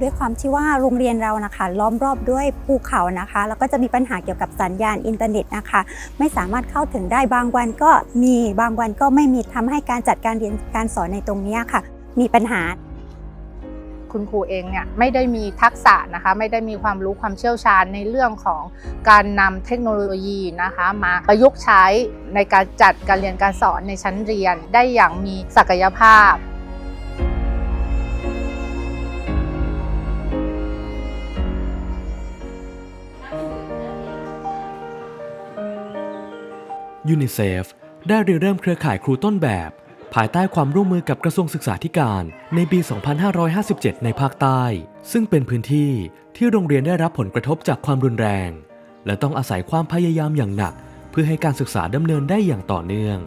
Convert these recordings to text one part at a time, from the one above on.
ด้วยความที่ว่าโรงเรียนเรานะคะ ล้อมรอบด้วยภูเขานะคะ แล้วก็จะมีปัญหาเกี่ยวกับสัญญาณอินเทอร์เน็ตนะคะ ไม่สามารถเข้าถึงได้บางวันก็มีบางวันก็ไม่มีทำให้การจัดการเรียนการสอนในตรงนี้ค่ะ มีปัญหา คุณครูเองเนี่ยไม่ได้มีทักษะนะคะ ไม่ได้มีความรู้ความเชี่ยวชาญในเรื่องของการนำเทคโนโลยีนะคะ มาประยุกต์ใช้ในการจัดการเรียนการสอนในชั้นเรียนได้อย่างมีศักยภาพ ยูนิเซฟได้ริเริ่มเครือข่ายครูต้นแบบ ภายใต้ความร่วมมือกับกระทรวงศึกษาธิการในปี 2557 ในภาคใต้ ซึ่งเป็นพื้นที่ที่โรงเรียนได้รับผลกระทบจากความรุนแรง และต้องอาศัยความพยายามอย่างหนัก เพื่อให้การศึกษาดำเนินได้อย่างต่อเนื่อง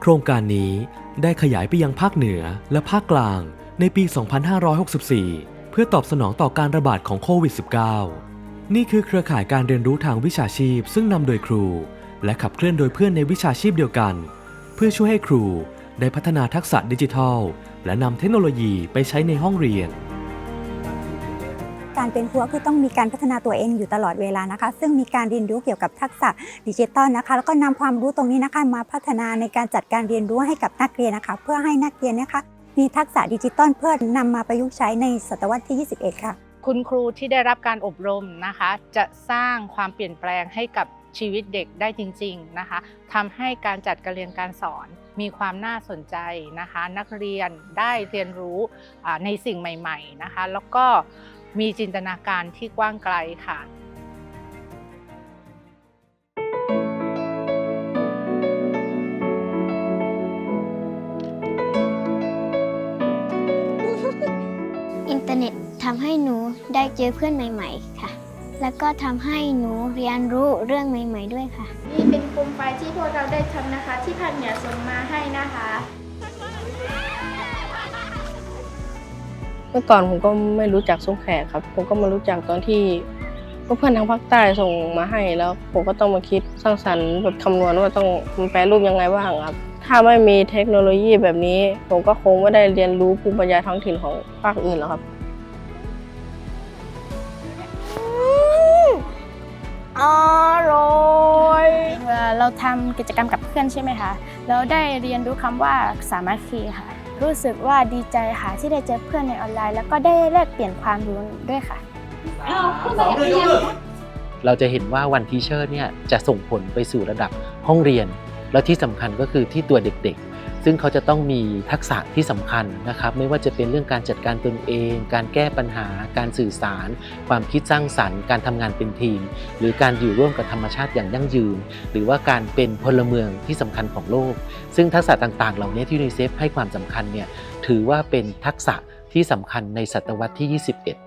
โครงการนี้ได้ขยายไปยังภาคเหนือและภาคกลางในปี 2564 เพื่อตอบสนองต่อการระบาดของโควิด -19 นี่คือเครือข่ายการเรียนรู้ทางวิชาชีพ ซึ่งนำโดยครู และขับเคลื่อนโดยเพื่อนในวิชาชีพเดียวกัน เพื่อช่วยให้ครูได้พัฒนาทักษะดิจิทัล และนำเทคโนโลยีไปใช้ในห้องเรียน การเป็นครูก็คือต้องมีการพัฒนาตัวเองอยู่ตลอดเวลานะคะ ซึ่งมีการเรียนรู้เกี่ยวกับทักษะดิจิทัลนะคะ แล้วก็นำความรู้ตรงนี้นะคะมาพัฒนาในการจัดการเรียนรู้ให้กับนักเรียนนะคะ เพื่อให้นักเรียนเนะคะมีทักษะดิจิทัลเพื่อนำมาประยุกต์ใช้ในศตวรรษที่ 21 ค่ะ คุณครูที่ได้รับการอบรมนะคะ จะสร้างความเปลี่ยนแปลงให้กับ ชีวิตเด็กได้จริงๆนะคะทำให้การจัดการเรียนการสอนมีความน่าสนใจนะคะ นักเรียนได้เรียนรู้ในสิ่งใหม่ๆนะคะ แล้วก็มีจินตนาการที่กว้างไกลค่ะอินเทอร์เน็ตทำให้หนูได้เจอเพื่อนใหม่ ๆ ค่ะ แล้วก็ทำให้หนูเรียนรู้เรื่องใหม่ ๆ ด้วยค่ะ นี่เป็นโคมไฟที่พวกเราได้ทำนะคะ ที่ภาคเหนือส่งมาให้นะคะ เมื่อก่อนผมก็ไม่รู้จักซุ้มแขกครับ ผมก็มารู้จักตอนที่เพื่อนทางภาคใต้ส่งมาให้แล้ว ผมก็ต้องมาคิดสร้างสรรค์แบบคำนวณว่าต้องมันแปลรูปยังไงบ้างครับ ถ้าไม่มีเทคโนโลยีแบบนี้ ผมก็คงไม่ได้เรียนรู้ภูมิปัญญาท้องถิ่นของภาคอื่นหรอกครับ เวลาเราทำกิจกรรมกับเพื่อนใช่ไหมคะแล้วได้เรียนรู้คำว่าสามัคคีค่ะ รู้สึกว่าดีใจค่ะที่ได้เจอเพื่อนในออนไลน์ แล้วก็ได้แลกเปลี่ยนความรู้ด้วยค่ะเราจะเห็นว่าวันทีเชอร์เนี่ยจะส่งผลไปสู่ระดับห้องเรียน แล้วที่สำคัญก็คือที่ตัวเด็กๆ ซึ่งเขาจะต้องมีทักษะที่สำคัญนะครับ ไม่ว่าจะเป็นเรื่องการจัดการตนเอง การแก้ปัญหา การสื่อสาร ความคิดสร้างสรรค์ การทำงานเป็นทีม หรือการอยู่ร่วมกับธรรมชาติอย่างยั่งยืน หรือว่าการเป็นพลเมืองที่สำคัญของโลก ซึ่งทักษะต่างๆ เหล่านี้ที่ยูนิเซฟให้ความสำคัญเนี่ยถือว่าเป็นทักษะที่สำคัญในศตวรรษที่ 21